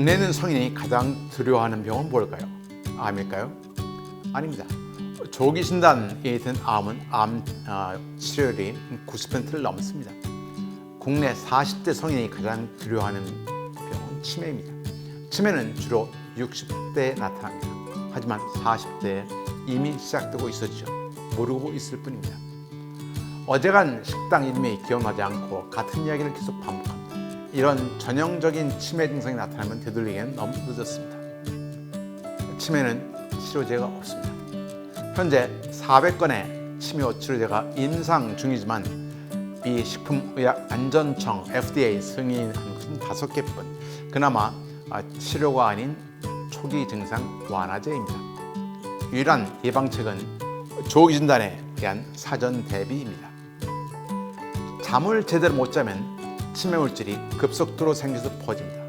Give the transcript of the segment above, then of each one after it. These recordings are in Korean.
있는 성인이 가장 두려워하는 병은 뭘까요? 암일까요? 아닙니다. 조기 진단이 된 암은 암 아, 치료율이 90%를 넘습니다. 국내 40대 성인이 가장 두려워하는 병은 치매입니다. 치매는 주로 60대에 나타납니다. 하지만 40대에 이미 시작되고 있었죠. 모르고 있을 뿐입니다. 어제간 식당 이름이 기억나지 않고 같은 이야기를 계속 반복합니다. 이런 전형적인 치매 증상이 나타나면 되돌리기엔 너무 늦었습니다. 치매는 치료제가 없습니다. 현재 400건의 치매 치료제가 임상 중이지만 미 식품의약안전청 FDA 승인한 것은 다섯 개뿐. 그나마 아, 치료가 아닌 초기 증상 완화제입니다. 유일한 예방책은 조기 진단에 대한 사전 대비입니다. 잠을 제대로 못 자면 치매 물질이 급속도로 생겨서 퍼집니다.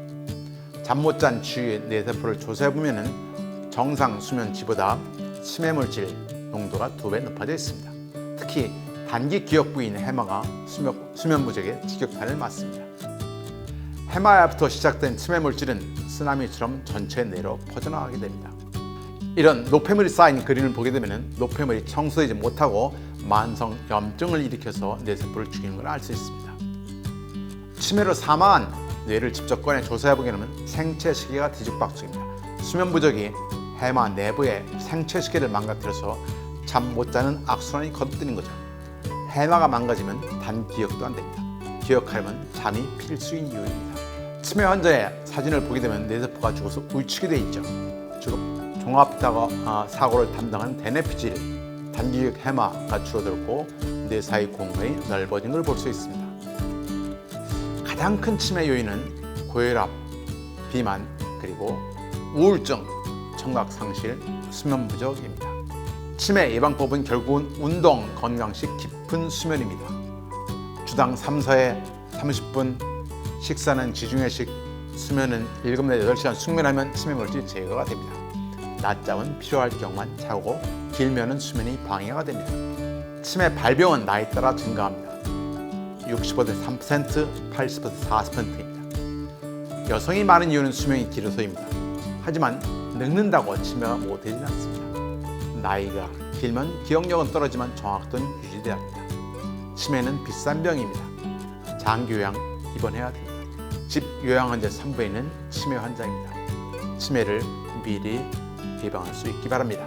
잠 못 잔 주위의 뇌세포를 조사해 보면은 정상 수면치보다 치매 물질 농도가 두 배 높아져 있습니다. 특히 단기 기억 부인 해마가 수면, 부족에 직격탄을 맞습니다. 해마야부터 시작된 치매 물질은 쓰나미처럼 전체 내로 퍼져나가게 됩니다. 이런 노폐물이 쌓인 그림을 보게 되면 노폐물이 청소되지 못하고 만성 염증을 일으켜서 뇌세포를 죽이는 걸 알 수 있습니다. 치매로 사망한 뇌를 직접 꺼내 조사해 보게 되면 생체 시계가 뒤죽박죽입니다. 수면 부족이 해마 내부의 생체 시계를 망가뜨려서 잠 못 자는 악순환이 거듭되는 거죠. 해마가 망가지면 단 기억도 안 됩니다. 기억하려면 잠이 필수인 이유입니다. 치매 환자의 사진을 보게 되면 뇌세포가 죽어서 울치게 돼 있죠. 즉 종합사고 아, 사고를 담당하는 대뇌피질, 단기기억 해마가 줄어들고 뇌 사이 공간이 넓어진 걸 볼 수 있습니다. 가장 큰 치매 요인은 고혈압, 비만, 그리고 우울증, 청각 상실, 수면 부족입니다. 치매 예방법은 결국은 운동, 건강식, 깊은 수면입니다. 주당 3, 4회 30분, 식사는 지중해식, 수면은 7, 8시간 숙면하면 치매 물질 제거가 됩니다. 낮잠은 필요할 경우만 자고 길면은 수면이 방해가 됩니다. 치매 발병은 나이 따라 증가합니다. 60% 3%, 80% 40%입니다. 여성이 많은 이유는 수명이 길어서입니다. 하지만 늙는다고 치매가 못 되지는 않습니다. 나이가 길면 기억력은 떨어지만 정확도는 유지돼야 합니다. 치매는 비싼 병입니다. 장기 요양 입원해야 됩니다. 집 요양 환자 3부에는 치매 환자입니다. 치매를 미리 예방할 수 있기 바랍니다.